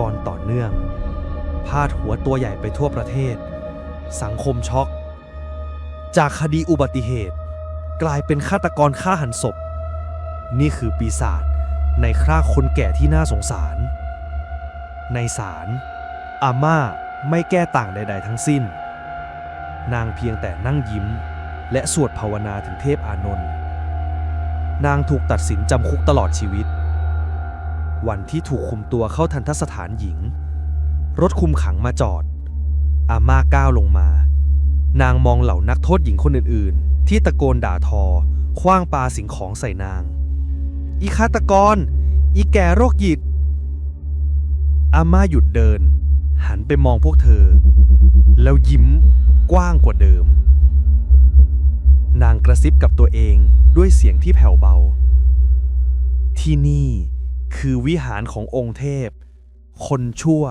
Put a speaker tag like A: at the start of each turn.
A: กรต่อเนื่อง พาดหัวตัวใหญ่ไปทั่วประเทศ สังคมช็อก จากคดีอุบัติเหตุ กลายเป็นฆาตกรฆ่าหันศพ นี่คือปีศาจในคราคนแก่ที่น่าสงสาร ในศาลอาม่าไม่แก้ต่างใด ๆ ทั้งสิ้น นางเพียงแต่นั่งยิ้ม และสวดภาวนาถึงเทพอานนท์นางถูกตัดสินจำคุกตลอดชีวิต วันที่ถูกคุมตัวเข้าทันทสถานหญิง รถคุมขังมาจอด อาม่าก้าวลงมา นางมองเหล่านักโทษหญิงคนอื่นๆ ที่ตะโกนด่าทอ คว้างปาสิ่งของใส่นาง อีฆาตกร อีแก่โรคหยิดอาม่าหยุดเดิน หันไปมองพวกเธอ แล้วยิ้มกว้างกว่าเดิม นางกระซิบกับตัวเองด้วยเสียงที่แผ่วเบาที่นี่ คือวิหารขององค์เทพ คนชั่ว